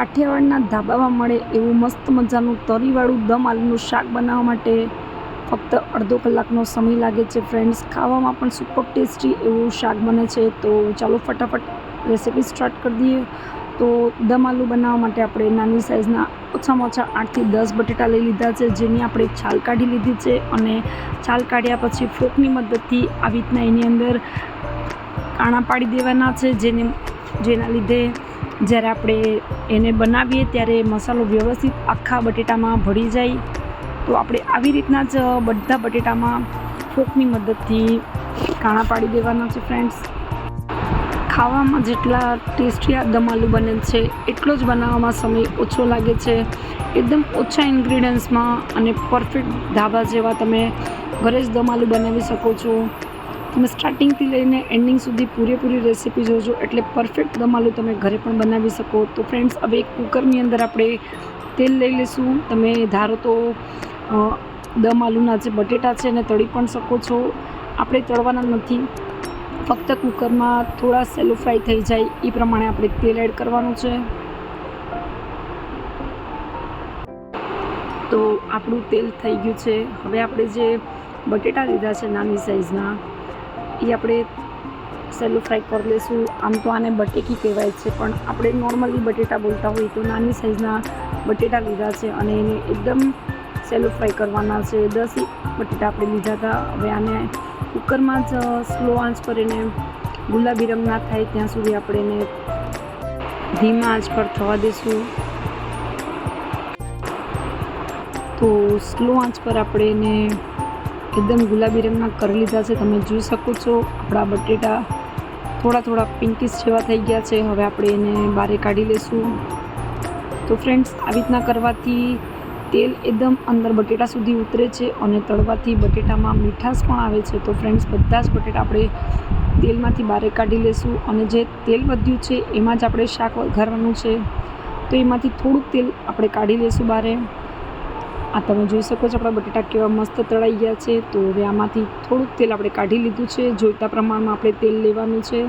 કાઠિયાવાડના ધાબામાં મળે એવું મસ્ત મજાનું તરીવાળું દમ આલુનું શાક બનાવવા માટે ફક્ત અડધો કલાકનો સમય લાગે છે ફ્રેન્ડ્સ ખાવામાં પણ સુપર ટેસ્ટી એવું શાક બને છે. તો ચાલો ફટાફટ રેસીપી સ્ટાર્ટ કરી દઈએ. તો દમ આલુ બનાવવા માટે આપણે નાની સાઇઝના ઓછામાં ઓછા આઠથી દસ બટેટા લઈ લીધા છે, જેની આપણે છાલ કાઢી લીધી છે અને છાલ કાઢ્યા પછી ફોકની મદદથી આવી રીતના એની અંદર કાણા પાડી દેવાના છે, જેને જેના લીધે જ્યારે આપણે એને બનાવીએ ત્યારે મસાલો વ્યવસ્થિત આખા બટેટામાં ભળી જાય. તો આપણે આવી રીતના જ બધા બટેટામાં ફોકની મદદથી કાણા પાડી દેવાના છે ફ્રેન્ડ્સ ખાવામાં જેટલા ટેસ્ટી આ દમ આલુ બને છે, એટલો જ બનાવવામાં સમય ઓછો લાગે છે. એકદમ ઓછા ઇન્ગ્રીડિયન્ટ્સમાં અને પરફેક્ટ ધાબા જેવા તમે ઘરે જ દમ આલુ બનાવી શકો છો. તમે સ્ટાર્ટિંગથી લઈને એન્ડિંગ સુધી પૂરેપૂરી રેસીપી જોજો. એટલે પરફેક્ટ દમ આલુ તમે ઘરે પણ બનાવી શકો. તો ફ્રેન્ડ્સ હવે એક કુકરની અંદર આપણે તેલ લઈ લઈશું. તમે ધારો તો દમ આલુના જે બટેટા છે એને તળી પણ શકો છો. આપણે તળવાના નથી. ફક્ત કુકરમાં થોડા સેલો ફ્રાય થઈ જાય. એ પ્રમાણે આપણે તેલ એડ કરવાનું છે. તો આપણું તેલ થઈ ગયું છે. હવે આપણે જે બટેટા લીધા છે નાની સાઇઝના એ આપણે સેલો ફ્રાય કરી લઈશું આમ તો આને બટેકી કહેવાય છે, પણ આપણે નોર્મલી બટેટા બોલતા હોઈએ તો નાની સાઇઝના બટેટા લીધા છે અને એને એકદમ સેલો ફ્રાય કરવાના છે. દસ બટેટા આપણે લીધા હતા. હવે આને કુકરમાં જ સ્લો આંચ પર એને ગુલાબી રંગ ના થાય ત્યાં સુધી આપણે એને ધીમા આંચ પર થવા દઈશું તો સ્લો આંચ પર આપણે એને એકદમ ગુલાબી રંગના કરી લીધા છે, તમે જોઈ શકો છો. આપણા બટેટા થોડા થોડા પિંકીશ જેવા થઈ ગયા છે. હવે આપણે એને બારે કાઢી લઈશું તો ફ્રેન્ડ્સ આવી રીતના કરવાથી તેલ એકદમ અંદર બટેટા સુધી ઉતરે છે અને તળવાથી બટેટામાં મીઠાશ પણ આવે છે. તો ફ્રેન્ડ્સ, બધા જ બટેટા આપણે તેલમાંથી બહાર કાઢી લઈશું અને જે તેલ વધ્યું છે, એમાં જ આપણે શાક વઘારવાનું છે. તો એમાંથી થોડુંક તેલ આપણે કાઢી લઈશું બારે આ તમે જોઈ શકો છો, આપણા બટેટા કેવા મસ્ત તળાઈ ગયા છે. તો હવે આમાંથી થોડુંક તેલ આપણે કાઢી લીધું છે, જોઈતા પ્રમાણમાં આપણે તેલ લેવાનું છે.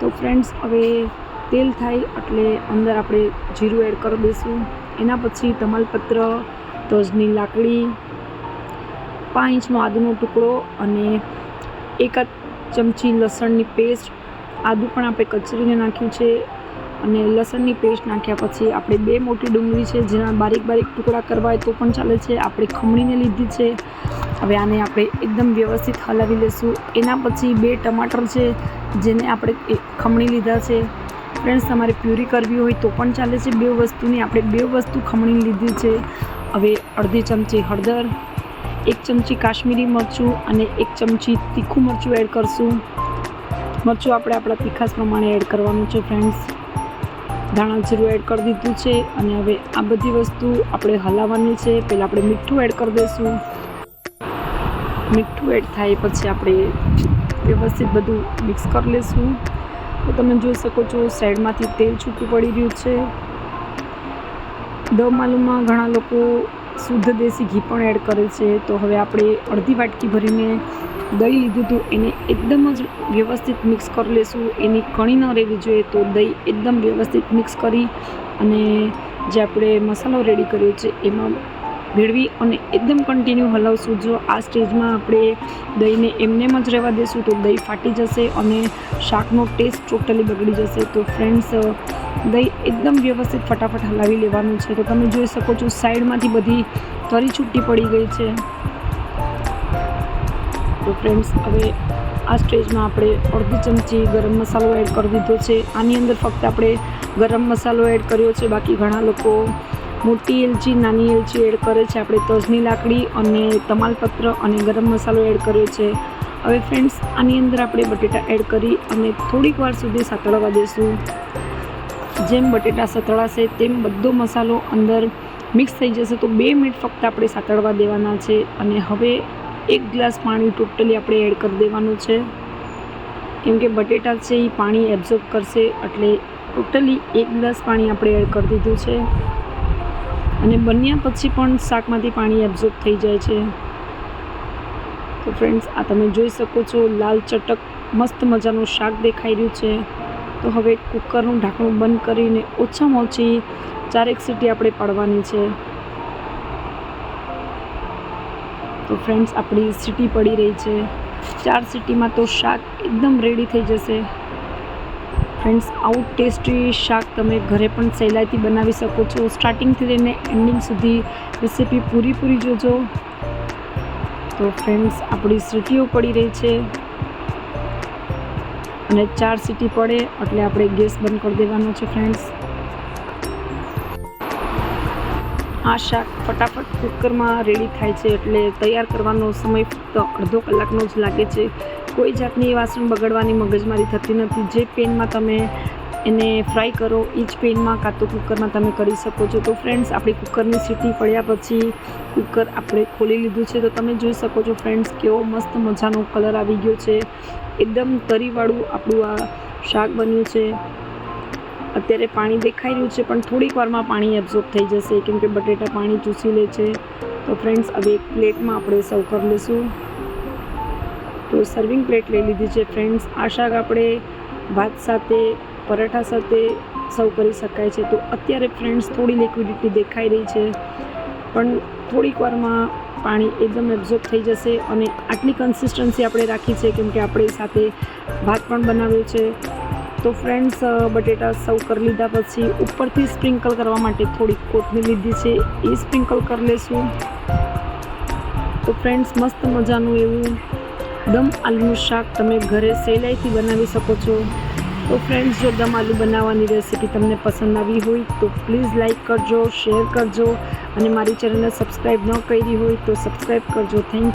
તો ફ્રેન્ડ્સ, હવે તેલ થાય એટલે અંદર આપણે જીરું એડ કરી દઈશું. એના પછી તમાલપત્ર, તજની લાકડી, પાંચ ઇંચનો આદુનો ટુકડો અને એકાદ ચમચી લસણની પેસ્ટ. આદું પણ આપણે કચરીને નાખ્યું છે. અને લસણની પેસ્ટ નાખ્યા પછી આપણે બે મોટી ડુંગળી છે, જેના બારીક બારીક ટુકડા કરવા હોય તો પણ ચાલે છે. આપણે ખમણીને લીધી છે. હવે આને આપણે એકદમ વ્યવસ્થિત હલાવી લઈશું એના પછી બે ટમાટર છે, જેને આપણે ખમણી લીધા છે. ફ્રેન્ડ્સ, તમારે પ્યુરી કરવી હોય તો પણ ચાલે છે. બે વસ્તુની આપણે બે વસ્તુ ખમણી લીધી છે. હવે અડધી ચમચી હળદર, એક ચમચી કાશ્મીરી મરચું અને એક ચમચી તીખું મરચું એડ કરશું. મરચું આપણે આપણા તીખાસ પ્રમાણે એડ કરવાનું છે, ફ્રેન્ડ્સ. ધાણા જીરું એડ કરી દીધું છે અને હવે આ બધી વસ્તુ આપણે હલાવવાની છે. પહેલાં આપણે મીઠું એડ કરી દઈશું. મીઠું એડ થાય પછી આપણે વ્યવસ્થિત બધું મિક્સ કરી લઈશું. તો તમે જોઈ શકો છો સાઈડમાંથી તેલ છૂટું પડી રહ્યું છે. દમ આલુમાં ઘણા લોકો શુદ્ધ દેશી ઘી પણ એડ કરે છે. તો હવે આપણે અડધી વાટકી ભરીને દહીં લીધું હતું. એને એકદમ જ વ્યવસ્થિત મિક્સ કરી લઈશું એની કણી ન રહેવી જોઈએ તો દહીં એકદમ વ્યવસ્થિત મિક્સ કરી અને જે આપણે મસાલો રેડી કર્યો છે, એમાં ભેળવી અને એકદમ કન્ટિન્યુ હલાવશું. જો આ સ્ટેજમાં આપણે દહીંને એમનેમ જ રહેવા દઈશું તો દહીં ફાટી જશે અને શાકનો ટેસ્ટ ટોટલી બગડી જશે. તો ફ્રેન્ડ્સ દહીં એકદમ વ્યવસ્થિત ફટાફટ હલાવી લેવાનું છે. તો તમે જોઈ શકો છો, સાઈડમાંથી બધી તરી છૂટી પડી ગઈ છે. તો ફ્રેન્ડ્સ હવે આ સ્ટેજમાં આપણે અડધી ચમચી ગરમ મસાલો એડ કરી દીધો છે. આની અંદર ફક્ત આપણે ગરમ મસાલો એડ કર્યો છે. બાકી ઘણા લોકો મોટી એલચી, નાની એલચી એડ કરે છે. આપણે તજની લાકડી અને તમાલપત્ર અને ગરમ મસાલો એડ કર્યો છે. હવે ફ્રેન્ડ્સ આની અંદર આપણે બટેટા એડ કરી અને થોડીક વાર સુધી સાતળવા દઈશું જેમ બટેટા સતળાશે, તેમ બધો મસાલો અંદર મિક્સ થઈ જશે. તો બે મિનિટ ફક્ત આપણે સાતળવા દેવાના છે અને હવે એક ગ્લાસ પાણી ટોટલી આપણે એડ કરી દેવાનું છે. કેમ કે બટેટા છે એ પાણી એબ્ઝોર્બ કરશે એટલે ટોટલી એક ગ્લાસ પાણી આપણે એડ કરી દીધું છે. અને બન્યા પછી પણ શાકમાંથી પાણી એબ્ઝોર્બ થઈ જાય છે. તો ફ્રેન્ડ્સ આ તમે જોઈ શકો છો, લાલ ચટક, મસ્ત મજાનું શાક દેખાઈ રહ્યું છે. તો હવે કુકરનું ઢાંકણું બંધ કરીને ઓછામાં ઓછી ચારેક સીટી આપણે પાડવાની છે. તો ફ્રેન્ડ્સ આપણી સીટી પડી રહી છે. ચાર સીટીમાં તો શાક એકદમ રેડી થઈ જશે. ફ્રેન્ડ્સ, આવું ટેસ્ટી શાક તમે ઘરે પણ સહેલાઈથી બનાવી શકો છો. સ્ટાર્ટિંગથી લઈને એન્ડિંગ સુધી રેસીપી પૂરી પૂરી જોજો. તો ફ્રેન્ડ્સ, આપણી સીટીઓ પડી રહી છે અને ચાર સીટી પડે એટલે આપણે ગેસ બંધ કરી દેવાનો છે ફ્રેન્ડ્સ. આ શાક ફટાફટ કુકરમાં રેડી થાય છે એટલે તૈયાર કરવાનો સમય ફક્ત અડધો કલાકનો જ લાગે છે. કોઈ જાતની વાસણ બગડવાની મગજમારી થતી નથી. જે પેનમાં તમે એને ફ્રાય કરો એ જ પેનમાં કાં તો કુકરમાં તમે કરી શકો છો. તો ફ્રેન્ડ્સ, આપણી કુકરની સીટી પડ્યા પછી કુકર આપણે ખોલી લીધું છે. તો તમે જોઈ શકો છો ફ્રેન્ડ્સ, કેવો મસ્ત મજાનો કલર આવી ગયો છે. એકદમ તરીવાળું આપણું આ શાક બન્યું છે. અત્યારે પાણી દેખાઈ રહ્યું છે, પણ થોડીક વારમાં પાણી એબ્ઝોર્બ થઈ જશે. કેમ કે બટેટા પાણી ચૂસી લે છે. તો ફ્રેન્ડ્સ, હવે એક પ્લેટમાં આપણે સર્વ કરી લઈશું. તો સર્વિંગ પ્લેટ લઈ લીધી છે ફ્રેન્ડ્સ આ આપણે ભાત સાથે, પરાઠા સાથે સર્વ કરી શકાય છે. તો અત્યારે ફ્રેન્ડ્સ થોડી લિક્વિડિટી દેખાઈ રહી છે. પણ થોડીક વારમાં પાણી એકદમ એબ્ઝોર્બ થઈ જશે અને આટલી કન્સિસ્ટન્સી આપણે રાખી છે કેમ કે આપણે સાથે ભાત પણ બનાવ્યો છે. તો ફ્રેન્ડ્સ બટેટા સર્વ કરી લીધા પછી ઉપરથી સ્પ્રિંકલ કરવા માટે થોડી કોથમીર લીધી છે. એ સ્પ્રિંકલ કરી લેશું. તો ફ્રેન્ડ્સ મસ્ત મજાનું એવું દમ આલુનું શાક તમે ઘરે સહેલાઈથી બનાવી શકો છો. તો ફ્રેન્ડ્સ જો દમ આલુ બનાવવાની રેસીપી તમને પસંદ આવી હોય, તો પ્લીઝ લાઇક કરજો શેર કરજો, અને મારી ચેનલને સબસ્ક્રાઈબ ન કરી હોય તો સબસ્ક્રાઈબ કરજો. થેન્ક